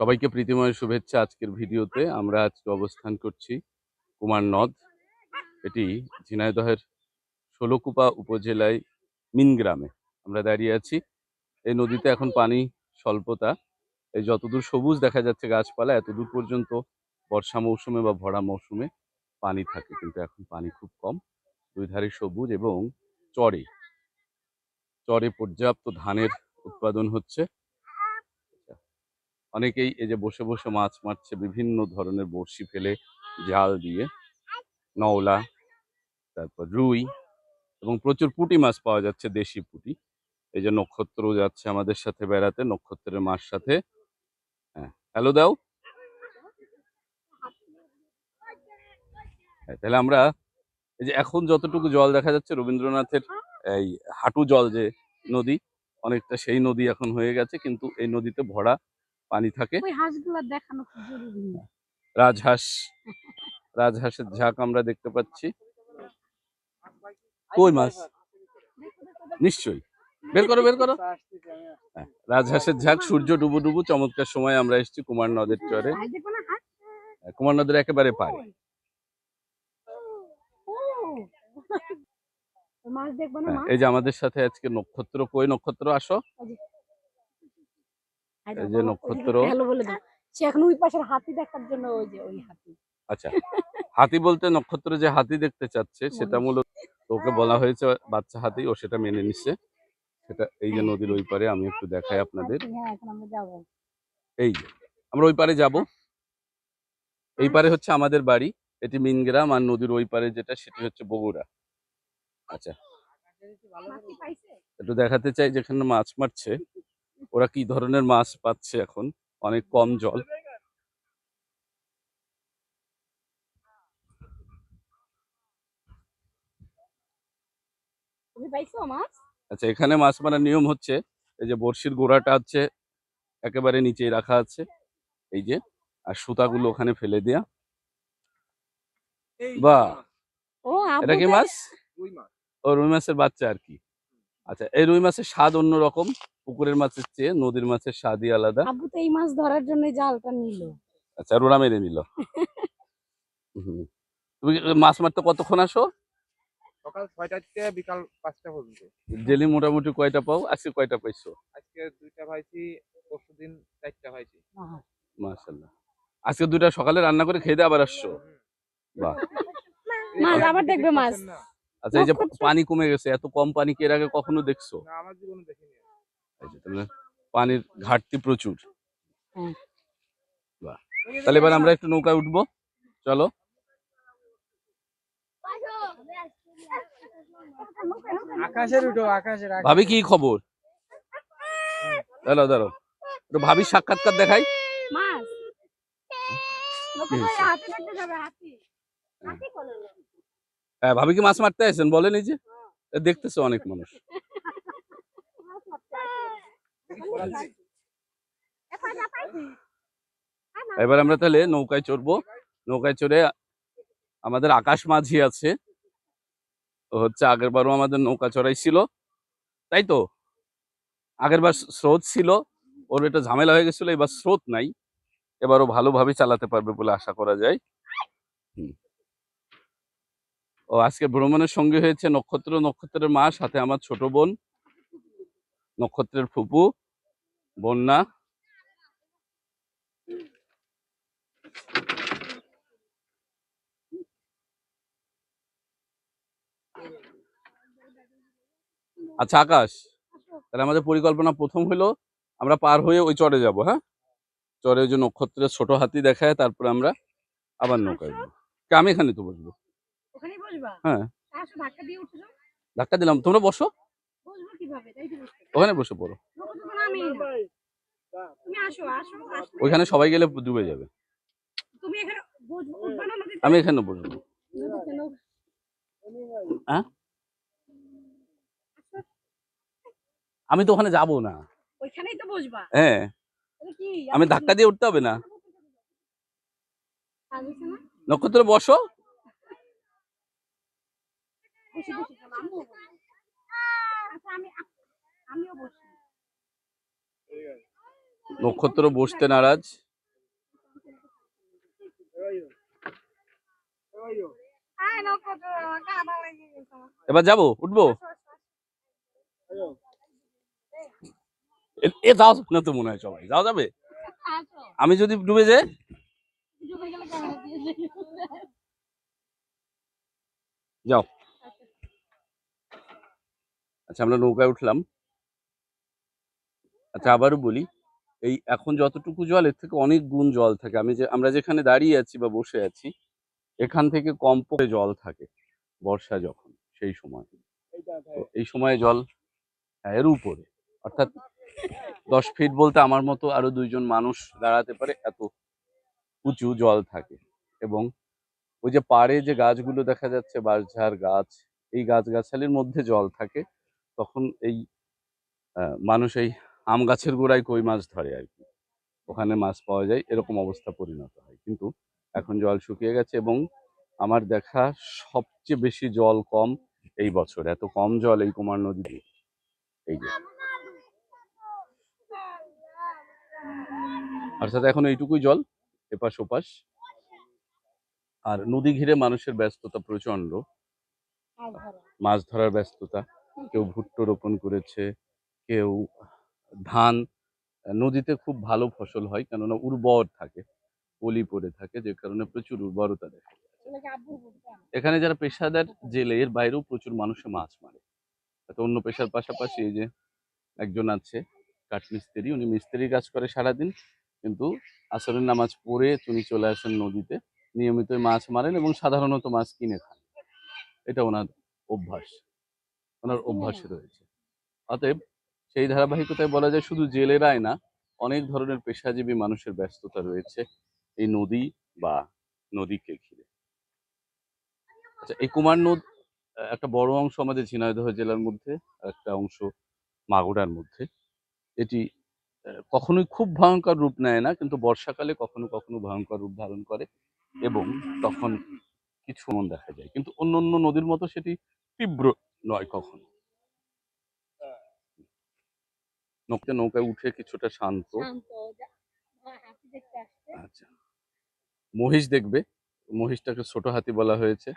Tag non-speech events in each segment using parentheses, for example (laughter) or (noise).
সবাইকে প্রীতিময় শুভেচ্ছা আজকের ভিডিওতে। আমরা আজকে অবস্থান করছি কুমার নদ। এটি ঝিনাইদহের ষোলকুপা উপজেলায় মিন গ্রামে আমরা দাঁড়িয়ে আছি। এই নদীতে এখন পানি স্বল্পতা। এই যতদূর সবুজ দেখা যাচ্ছে গাছপালা, এতদূর পর্যন্ত বর্ষা মৌসুমে বা ভরা মৌসুমে পানি থাকে, কিন্তু এখন পানি খুব কম। দুই ধারে সবুজ এবং চরে। চরে পর্যাপ্ত ধানের উৎপাদন হচ্ছে। অনেকেই এই যে বসে বসে মাছ মারছে বিভিন্ন ধরনের বড়শি ফেলে জাল দিয়ে। নওলা তারপর রুই এবং প্রচুর পুঁটি মাছ পাওয়া যাচ্ছে দেশি পুঁটি। এই যে নক্ষত্র যাচ্ছে আমাদের সাথে বেড়াতে নক্ষত্রের মার সাথে। হ্যাঁ হ্যালো দাও। হ্যাঁ, তাহলে আমরা এই যে এখন যতটুকু জল দেখা যাচ্ছে রবীন্দ্রনাথের এই হাঁটু জল যে নদী অনেকটা সেই নদী এখন হয়ে গেছে কিন্তু এই নদীতে ভরা পানি থাকে ওই হাঁসগুলো দেখানো খুব জরুরি রাজহাঁস রাজহাঁসের ঝাঁক আমরা দেখতে পাচ্ছি কই মাছ নিশ্চয়ই বের করো বের করো হ্যাঁ, রাজহাঁসের ঝাঁক সূর্য ডুবু ডুবু চমৎকার সময় আমরা এসেছি কুমার নদের চরে হ্যাঁ, কুমার নদের একেবারে পারে ও ও মাছ দেখব না হ্যাঁ, মাছ এই যে আমাদের সাথে আজকে নক্ষত্র কই নক্ষত্র আসো এই যে নক্ষত্র। হ্যালো বলে দাও। সে এখন ওই পাশের হাতি দেখার জন্য ওই যে ওই হাতি। আচ্ছা হাতি বলতে নক্ষত্র যে হাতি দেখতে চাচ্ছে সেটা মূলত ওকে বলা হয়েছে বাচ্চা হাতি ও সেটা মেনে নিচ্ছে। সেটা এই যে নদীর ওই পারে আমি একটু দেখাই আপনাদের। আচ্ছা, হ্যাঁ এই যে আমরা ওই পারে যাব। এই পারে হচ্ছে আমাদের বাড়ি এটি মিনগ্রাম আর নদীর ওই পারে যেটা সেটি হচ্ছে বগুড়া। আচ্ছা। একটু দেখাতে চাই যেখানে মাছ মারছে। ওরা কি ধরনের মাছ পাচ্ছে এখন? অনেক কম জল। তুমি পাইছো মাছ? আচ্ছা এখানে মাছ মারার নিয়ম হচ্ছে এই যে বড়শির গোড়াটা হচ্ছে একেবারে নিচেই রাখা আছে এই যে আর সুতাগুলো ওখানে ফেলে দেয়া। বাহ! ও এটা কি মাছ। ও রুই মাছের বাচ্চা আর কি। আচ্ছা এই রুই মাছের স্বাদ অন্যরকম পুকুরের মাছের চেয়ে নদীর মাছের স্বাদই আলাদা। আবু তো এই মাছ ধরার জন্য জালটা নিল। আচ্ছা রোড়া মেরে নিল। হুম। তুমি মাছ মারতে কতক্ষণ আসো? সকাল ছয়টা থেকে বিকাল পাঁচটা পর্যন্ত। ডেলি মোটামুটি কয়টা পাও? আজকে কয়টা পাইছো? আজকে দুইটা পাইছি পরশু দিন চারটা পাইছি। মাশাল্লাহ আজকে দুইটা সকালে রান্না করে খেয়ে দিয়ে আবার আসছো? বাহ। মাছ আবার দেখবে মাছ। আচ্ছা এই যে পানি কমে গেছে এত কম পানি কি এর আগে কখনো দেখছ? না আমার জীবনে দেখিনি। তাহলে পানির ঘাটতি প্রচুর। বাহ। তাহলে এবার আমরা একটু নৌকায় উঠবো। চলো। আকাশের উঠো আকাশের ভাবি কি খবর? দাঁড়াও দাঁড়াও। একটু ভাবির সাক্ষাৎকার দেখাই। মাছ। হাতি হাতি। হ্যাঁ ভাবি কি মাছ মারতে আসেন? বলেন এই যে দেখতেছে অনেক মানুষ। এবার আমরা তাহলে নৌকায় চড়বো। নৌকায় চড়ে আমাদের আকাশ মাঝি আছে। হচ্ছে আগের বারও আমাদের নৌকা চড়াই ছিল। তাই তো? আগের বার স্রোত ছিল। ওর এটা ঝামেলা হয়ে গেছিল এবার স্রোত নাই। এবারও ভালোভাবে চালাতে পারবে বলে আশা করা যায়। হুম। ও আজকে ভ্রমণের সঙ্গে হয়েছে নক্ষত্র, নক্ষত্রের মা, সাথে আমার ছোট বোন, নক্ষত্রের ফুপু, বন্যা। আচ্ছা আকাশ, তাহলে আমাদের পরিকল্পনা প্রথম হলো আমরা পার হয়ে ওই চরে যাব হ্যাঁ? চরে ওই যে নক্ষত্রের ছোট হাতি দেখায়, তারপরে আমরা আবার নৌকায় আমি এখানে তো বসবো। ওখানেই বসবা? হ্যাঁ। আসো ধাক্কা দিয়ে উঠছো ধাক্কা দিলাম। তোমরা বসো। বসবো কীভাবে? তাই তো ওখানে বসে পড়ো। নামি তুমি আসো আসো ওইখানে সবাই গেলে ডুবে যাবে। তুমি এখানে উঠবা না আমি এখানে বসবো। নৌকা। আমি তো ওখানে যাব না। ওইখানেই তো বসবা? হ্যাঁ। আমি ধাক্কা দিয়ে উঠতে হবে না? নক্ষত্র বসো। নক্ষত্র বসতে নারাজ। এবার যাব উঠবো? এ যাও না তো মনে হয় সবাই। যাওয়া যাবে? আমি যদি ডুবে যাই? যাও। আচ্ছা আমরা নৌকায় উঠলাম। আচ্ছা আবারও বলি এই এখন যতটুকু জল এর থেকে অনেক গুণ জল থাকে। আমি যে আমরা যেখানে দাঁড়িয়ে আছি বা বসে আছি এখান থেকে কম পরে জল থাকে বর্ষা যখন সেই সময়। এই সময় জল হ্যাঁ, এর উপরে। অর্থাৎ দশ ফিট বলতে আমার মতো আরও দুইজন মানুষ দাঁড়াতে পারে এত উঁচু জল থাকে। এবং ওই যে পাড়ে যে গাছগুলো দেখা যাচ্ছে বাঁশঝাড় গাছ এই গাছগাছালির মধ্যে জল থাকে। তখন এই মানুষ এই আম গাছের গোড়ায় কই মাছ ধরে আর কি ওখানে মাছ পাওয়া যায় এরকম অবস্থা পরিণত হয়। কিন্তু এখন জল শুকিয়ে গেছে এবং আমার দেখা সবচেয়ে বেশি জল কম এই বছর। এত কম জল এই কুমার নদীতে এই যে। অর্থাৎ এখন এইটুকুই জল এপাশ ওপাশ। আর নদী ঘিরে মানুষের ব্যস্ততা প্রচণ্ড মাছ ধরার ব্যস্ততা। কেউ ভুট্টো রোপণ করেছে কেউ ধান নদীতে খুব ভালো ফসল হয় কেননা উর্বর থাকে পলি পড়ে থাকে যে কারণে প্রচুর উর্বরতা দেখা। এখানে যারা পেশাদার জেলে এর বাইরেও প্রচুর মানুষে মাছ মারে। তো অন্য পেশার পাশাপাশি এই যে একজন আছে কাঠমিস্ত্রি উনি মিস্ত্রির কাজ করে সারাদিন কিন্তু আসরের নামাজ পড়ে উনি চলে আসেন নদীতে নিয়মিত মাছ মারেন এবং সাধারণত মাছ কিনে খান। এটা ওনার অভ্যাস। ওনার অভ্যাসে রয়েছে। অতএব সেই ধারাবাহিকতায় বলা যায় শুধু জেলেরাই না অনেক ধরনের পেশাজীবী মানুষের ব্যস্ততা রয়েছে এই নদী বা নদীকে ঘিরে। আচ্ছা এই কুমার নদ একটা বড় অংশ আমাদের ঝিনাইদহ জেলার মধ্যে একটা অংশ মাগুরার মধ্যে। এটি কখনোই খুব ভয়ঙ্কর রূপ নেয় না কিন্তু বর্ষাকালে কখনো কখনো ভয়ঙ্কর রূপ ধারণ করে এবং তখন কিছু মন দেখা যায়। কিন্তু অন্য অন্য নদীর মতো সেটি তীব্র নয় কখনো। নৌকা নৌকায় উঠে কিছুটা শান্ত। হ্যাঁ, আচ্ছা। মহিষ দেখবে। মহিষটাকে ছোট হাতি বলা হয়েছে।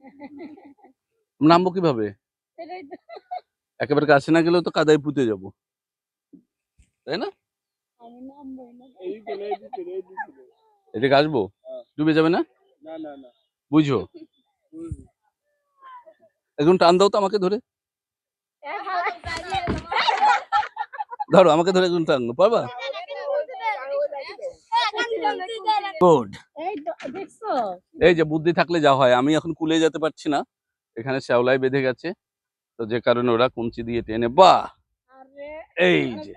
(laughs) নামবো কীভাবে? একেবারে কাছে না গেলেও তো কাদায় পুঁতে যাব। তাই না? এদিকে আসব? ডুবে যাবে না। বুঝো। একজন টান দাও তো আমাকে ধরে। ধরো আমাকে ধরে একজন টান পারবা? গুড এই যে বুদ্ধি থাকলে যা হয় আমি এখন কুলে যেতে পারছি না। এখানে শ্যাওলায় বেঁধে গেছে। তো যে কারণে ওরা কুঞ্চি দিয়ে টেনে বাহ! আরে এই যে।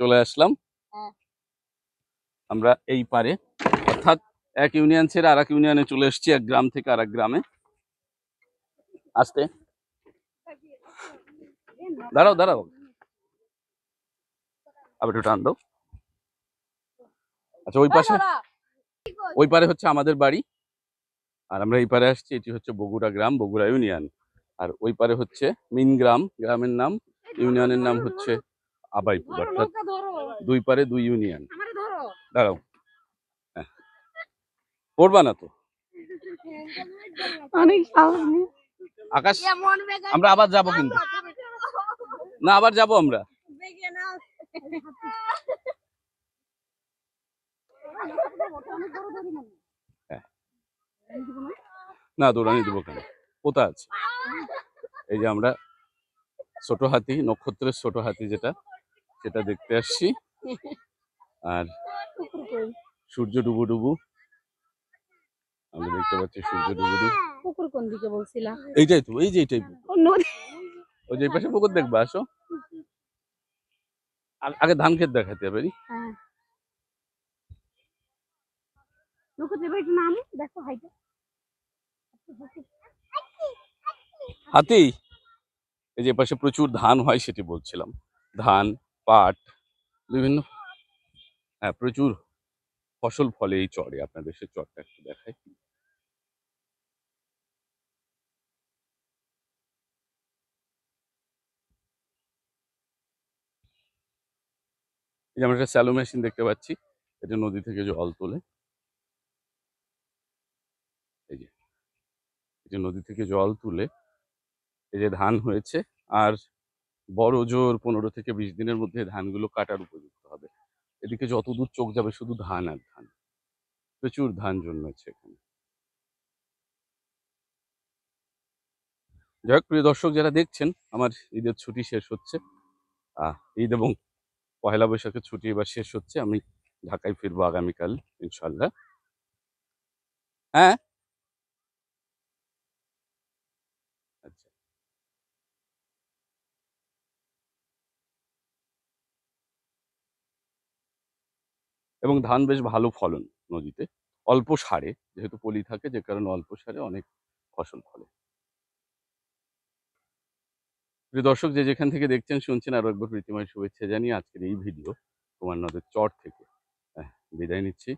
চলে আসলাম। হ্যাঁ। আমরা এই পারে। এক ইউনিয়ন ছেড়ে আর এক ইউনিয়নে চলে এসেছি এক গ্রাম থেকে আর এক গ্রামে। আসতে। দাঁড়াও দাঁড়াও। আবার একটু টান দাও। আচ্ছা ওই পাশে ওই পারে হচ্ছে আমাদের বাড়ি। আর আমরা এই পারে আসছি এটি হচ্ছে বগুড়া গ্রাম বগুড়া ইউনিয়ন। আর ওই পারে হচ্ছে মিন গ্রাম গ্রামের নাম ইউনিয়নের নাম হচ্ছে আবাইপুর অর্থাৎ দুই পারে দুই ইউনিয়ন। দাঁড়াও। পড়বা না তো? অনেক আকাশ আমরা আবার যাব কিন্তু। না আবার যাব আমরা। না দৌড়ানি দেবো কেন? কোথা আছে? এই যে আমরা ছোট হাতি নক্ষত্রের ছোট হাতি যেটা সেটা দেখতে আসছি। আর সূর্য ডুবু ডুবু। আমরা দেখতে পাচ্ছি সূর্য ডুবু ডুবু। পুকুর কোন দিকে বলছিলাম এইটাই তো এই যে এইটাই ও নদী। ওই যে পাশে পুকুর দেখবা আসো। আগে ধান ক্ষেত দেখাতে হবে নি? হ্যাঁ। নাম দেখো হাইটা। হাতি! এই যে পাশে প্রচুর ধান হয় সেটি বলছিলাম। ধান পাট বিভিন্ন হ্যাঁ প্রচুর। ফসল ফলে এই চরে আপনাদের সে চরটা একটু দেখাই। যে আমরা একটা স্যালো মেশিন দেখতে পাচ্ছি। এটা নদী থেকে জল তোলে। এই যে। এই যে নদী থেকে জল তুলে এই যে ধান হয়েছে। আর বড় জোর পনেরো থেকে বিশ দিনের মধ্যে ধানগুলো কাটার উপযুক্ত হবে। এদিকে যতদূর চোখ যাবে শুধু ধান আর ধান। প্রচুর ধান জন্মেছে এখানে। যাই হোক, প্রিয় দর্শক যারা দেখছেন, আমার ঈদের ছুটি শেষ হচ্ছে। ঈদ এবং পয়লা বৈশাখের ছুটি এবার শেষ হচ্ছে। আমি ঢাকায় ফিরবো আগামীকাল ইনশাল্লাহ হ্যাঁ আচ্ছা এবং ধান বেশ ভালো ফলন নদীতে। অল্প সারে, যেহেতু পলি থাকে, যে কারণে অল্প সারে অনেক ফসল ফলে। প্রিয় দর্শক, যে যেখান থেকে দেখছেন, শুনছেন আরও একবার প্রীতিময় শুভেচ্ছা জানিয়ে আজকের এই ভিডিও তোমার নদের চর থেকে বিদায় নিচ্ছি।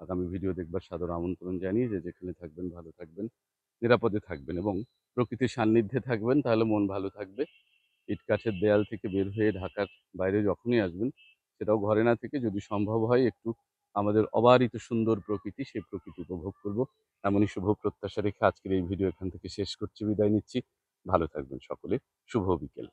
আগামী ভিডিও দেখবার সাদর আমন্ত্রণ জানিয়ে যে যেখানে থাকবেন, ভালো থাকবেন, নিরাপদে থাকবেন এবং প্রকৃতির সান্নিধ্যে থাকবেন, তাহলে মন ভালো থাকবে। ইট কাঠের দেয়াল থেকে বের হয়ে ঢাকার বাইরে যখনই আসবেন সেটাও ঘরে না থেকে যদি সম্ভব হয় একটু আমাদের অবারিত সুন্দর প্রকৃতি সেই প্রকৃতি উপভোগ করব। এমনই শুভ প্রত্যাশা রেখে আজকের এই ভিডিও এখান থেকে শেষ করছি। বিদায় নিচ্ছি। ভালো থাকবেন সকলে। শুভ বিকেল।